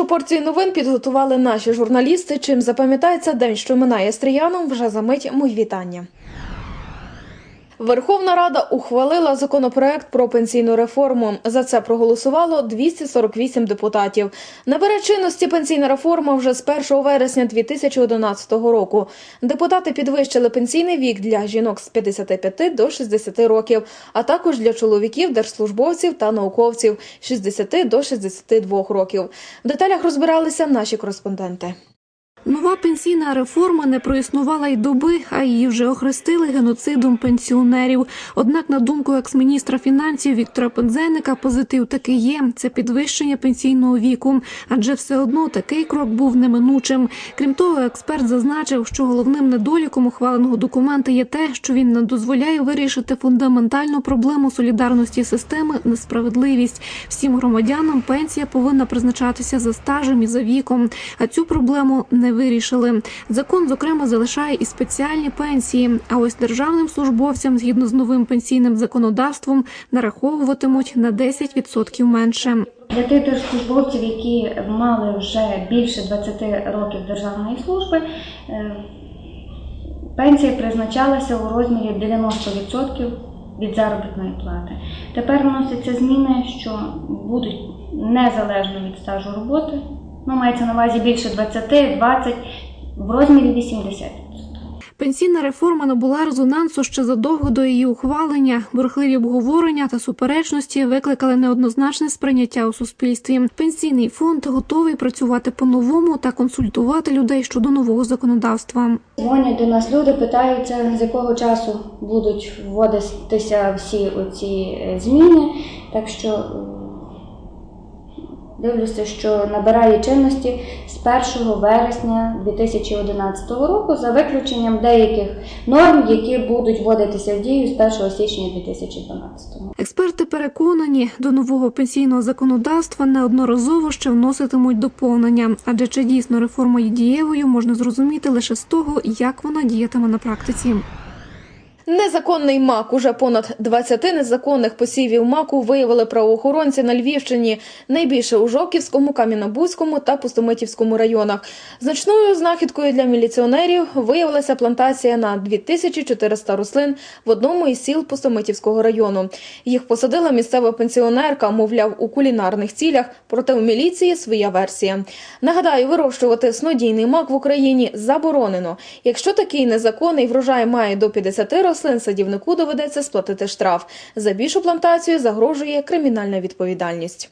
Свіжу порцію новин підготували наші журналісти. Чим запам'ятається день, що минає стріяном, вже за мить мої вітання. Верховна Рада ухвалила законопроект про пенсійну реформу. За це проголосувало 248 депутатів. Набере чинності пенсійна реформа вже з 1 вересня 2011 року. Депутати підвищили пенсійний вік для жінок з 55 до 60 років, а також для чоловіків, держслужбовців та науковців з 60 до 62 років. В деталях розбиралися наші кореспонденти. Нова пенсійна реформа не проіснувала й доби, а її вже охрестили геноцидом пенсіонерів. Однак, на думку екс-міністра фінансів Віктора Пензеника, позитив таки є це підвищення пенсійного віку, адже все одно такий крок був неминучим. Крім того, експерт зазначив, що головним недоліком ухваленого документа є те, що він не дозволяє вирішити фундаментальну проблему солідарності системи несправедливість. Всім громадянам пенсія повинна призначатися за стажем і за віком. А цю проблему не вирішили. Закон, зокрема, залишає і спеціальні пенсії. А ось державним службовцям, згідно з новим пенсійним законодавством, нараховуватимуть на 10% менше. Для тих держслужбовців, які мали вже більше 20 років державної служби, е, пенсія призначалася у розмірі 90% від заробітної плати. Тепер вносяться зміни, що будуть незалежно від стажу роботи. Ну, мається на увазі більше 20, 20, в розмірі 80%. Пенсійна реформа набула резонансу ще задовго до її ухвалення. Бурхливі обговорення та суперечності викликали неоднозначне сприйняття у суспільстві. Пенсійний фонд готовий працювати по-новому та консультувати людей щодо нового законодавства. Дзвонять до нас люди, питаються, з якого часу будуть вводитися всі оці е, зміни. Так що дивлюся, що набирає чинності з 1 вересня 2011 року, за виключенням деяких норм, які будуть вводитися в дію з 1 січня 2012 року. Експерти переконані, до нового пенсійного законодавства неодноразово ще вноситимуть доповнення, адже чи дійсно реформа є дієвою, можна зрозуміти лише з того, як вона діятиме на практиці. Незаконний мак уже понад 20 незаконних посівів маку виявили правоохоронці на Львівщині, найбільше у Жовківському, Кам'янобузькому та Пустомитівському районах. Значною знахідкою для міліціонерів виявилася плантація на 2400 рослин в одному із сіл Пустомитівського району. Їх посадила місцева пенсіонерка, мовляв, у кулінарних цілях, проте у міліції своя версія. Нагадаю, вирощувати снодійний мак в Україні заборонено. Якщо такий незаконний врожай має до 50 рослин, садівнику доведеться сплатити штраф. За більшу плантацію загрожує кримінальна відповідальність.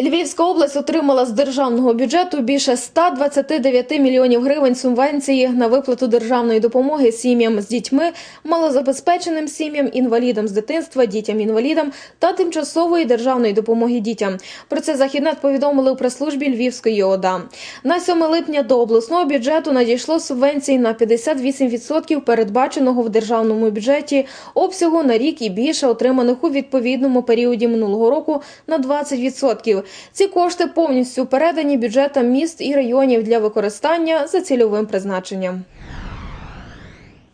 Львівська область отримала з державного бюджету більше 129 мільйонів гривень субвенції на виплату державної допомоги сім'ям з дітьми, малозабезпеченим сім'ям, інвалідам з дитинства, дітям-інвалідам та тимчасової державної допомоги дітям. Про це західнет повідомили у прес-службі Львівської ОДА. На 7 липня до обласного бюджету надійшло субвенцій на 58% передбаченого в державному бюджеті обсягу на рік і більше отриманих у відповідному періоді минулого року на 20%. Ці кошти повністю передані бюджетам міст і районів для використання за цільовим призначенням.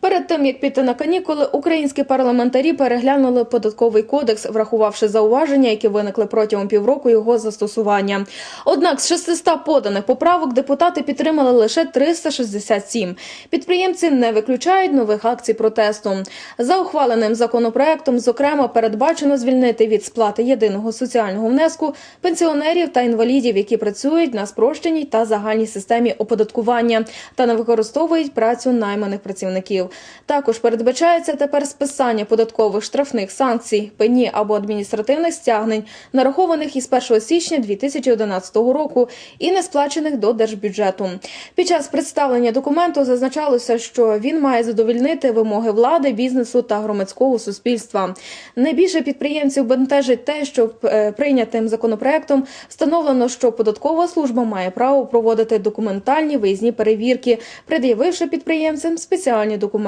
Перед тим як піти на канікули, українські парламентарі переглянули податковий кодекс, врахувавши зауваження, які виникли протягом півроку його застосування. Однак з 600 поданих поправок депутати підтримали лише 367. Підприємці не виключають нових акцій протесту. За ухваленим законопроектом, зокрема, передбачено звільнити від сплати єдиного соціального внеску пенсіонерів та інвалідів, які працюють на спрощеній та загальній системі оподаткування та не використовують працю найманих працівників. Також передбачається тепер списання податкових штрафних санкцій, пені або адміністративних стягнень, нарахованих із 1 січня 2011 року і не сплачених до держбюджету. Під час представлення документу зазначалося, що він має задовільнити вимоги влади, бізнесу та громадського суспільства. Найбільше підприємців бентежить те, що е, прийнятим законопроектом встановлено, що податкова служба має право проводити документальні виїзні перевірки, пред'явивши підприємцям спеціальні документи.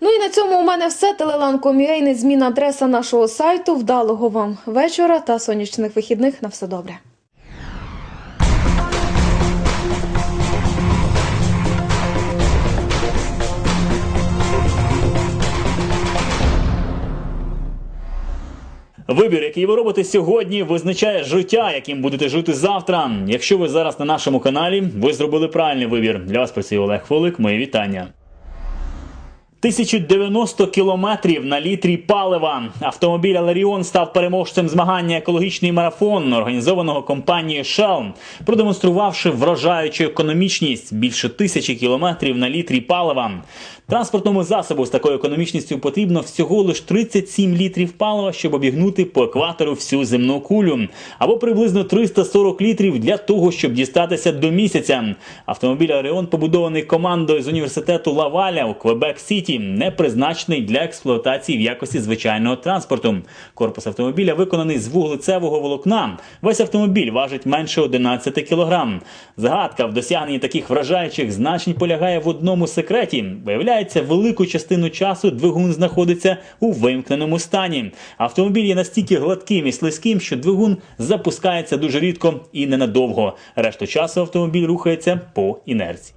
Ну і на цьому у мене все. Телеланком'юей, незмінна адреса нашого сайту. Вдалого вам вечора та сонячних вихідних. На все добре. Вибір, який ви робите сьогодні, визначає життя, яким будете жити завтра. Якщо ви зараз на нашому каналі, ви зробили правильний вибір. Для вас працює Олег Фолик. Мої вітання. 1090 кілометрів на літрі палива. Автомобіль Алеріон став переможцем змагання екологічний марафон, організованого компанією Shell, продемонструвавши вражаючу економічність більше тисячі кілометрів на літрі палива. Транспортному засобу з такою економічністю потрібно всього лише 37 літрів палива, щоб обігнути по екватору всю земну кулю, або приблизно 340 літрів для того, щоб дістатися до місяця. Автомобіль Ареон побудований командою з університету Лаваля у Квебек Сіті, не призначений для експлуатації в якості звичайного транспорту. Корпус автомобіля виконаний з вуглецевого волокна. Весь автомобіль важить менше 11 кілограм. Загадка в досягненні таких вражаючих значень полягає в одному секреті. Виявляється, велику частину часу двигун знаходиться у вимкненому стані. Автомобіль є настільки гладким і слизьким, що двигун запускається дуже рідко і ненадовго. Решту часу автомобіль рухається по інерції.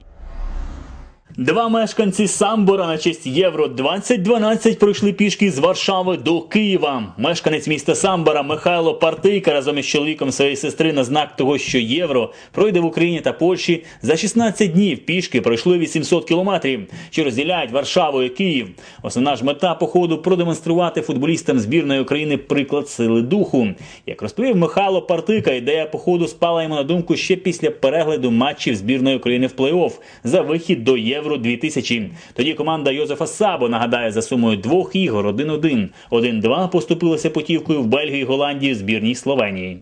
Два мешканці Самбора на честь Євро 2012 пройшли пішки з Варшави до Києва. Мешканець міста Самбора Михайло Партийка разом із чоловіком своєї сестри на знак того, що євро пройде в Україні та Польщі за 16 днів. Пішки пройшли 800 кілометрів, що розділяють Варшаву і Київ. Основна ж мета походу продемонструвати футболістам збірної України приклад сили духу. Як розповів Михайло Партика, ідея походу спала йому на думку ще після перегляду матчів збірної України в плей-офф за вихід до Євро 2000. Тоді команда Йозефа Сабо нагадає за сумою двох ігор 1-1. 1-2 поступилася потівкою в Бельгії, Голландії, збірній Словенії.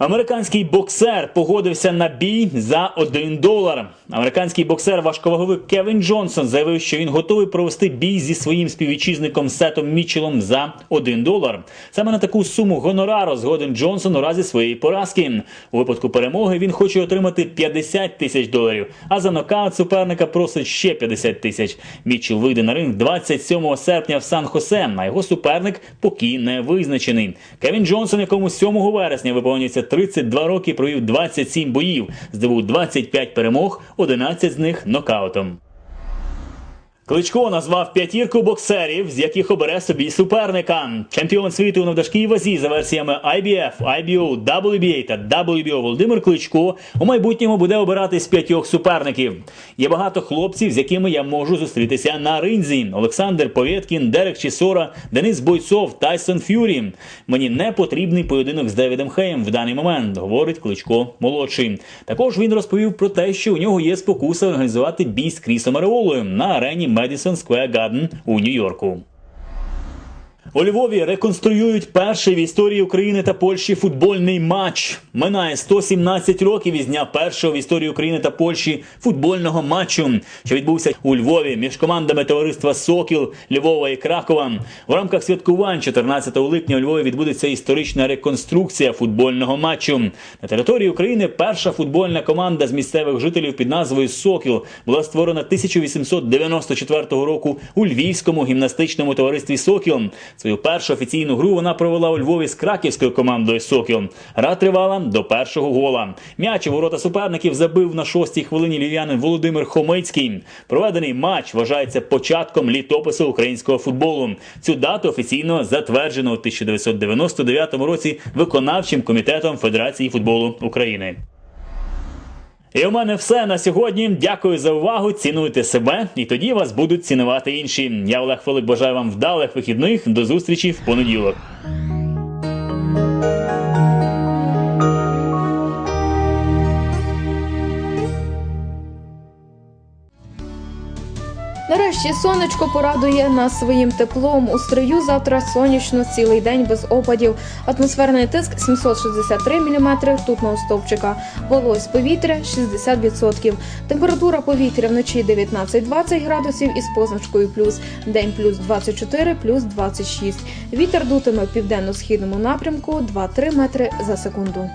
Американський боксер погодився на бій за 1 долар. Американський боксер важковаговик Кевін Джонсон заявив, що він готовий провести бій зі своїм співвітчизником Сетом Мітчелом за 1 долар. Саме на таку суму гонорару згоден Джонсон у разі своєї поразки. У випадку перемоги він хоче отримати 50 тисяч доларів, а за нокаут суперника просить ще 50 тисяч. Мітчел вийде на ринг 27 серпня в Сан-Хосе, а його суперник поки не визначений. Кевін Джонсон, якому 7 вересня виповнюється 32 роки, провів 27 боїв, здобув 25 перемог, 11 з них нокаутом. Кличко назвав п'ятірку боксерів, з яких обере собі суперника. Чемпіон світу на важкій вазі за версіями IBF, IBO, WBA та WBO Володимир Кличко у майбутньому буде обирати з п'ятьох суперників. Є багато хлопців, з якими я можу зустрітися на ринзі: Олександр Повєткін, Дерек Чісора, Денис Бойцов, Тайсон Ф'юрі. Мені не потрібний поєдинок з Девідом Хеєм в даний момент, говорить Кличко молодший. Також він розповів про те, що у нього є спокуса організувати бій з Крісом Ареолою на арені Madison Square Garden у Нью-Йорку. У Львові реконструюють перший в історії України та Польщі футбольний матч. Минає 117 років із дня першого в історії України та Польщі футбольного матчу, що відбувся у Львові між командами товариства Сокіл Львова і Кракова. В рамках святкувань 14 липня у Львові відбудеться історична реконструкція футбольного матчу. На території України перша футбольна команда з місцевих жителів під назвою Сокіл була створена 1894 року у Львівському гімнастичному товаристві Сокіл. Свою першу офіційну гру вона провела у Львові з краківською командою Сокіл. Гра тривала до першого гола. М'яч у ворота суперників забив на шостій хвилині львів'янин Володимир Хомицький. Проведений матч вважається початком літопису українського футболу. Цю дату офіційно затверджено у 1999 році виконавчим комітетом Федерації футболу України. І у мене все на сьогодні. Дякую за увагу. Цінуйте себе, і тоді вас будуть цінувати інші. Я Олег Фелик бажаю вам вдалих вихідних. До зустрічі в понеділок. Нарешті сонечко порадує нас своїм теплом. У строю завтра сонячно цілий день без опадів. Атмосферний тиск 763 мм ртутного стовпчика. Вологість повітря 60%. Температура повітря вночі 19-20 градусів із позначкою плюс. День плюс 24, плюс 26. Вітер дутиме в південно-східному напрямку 2-3 метри за секунду.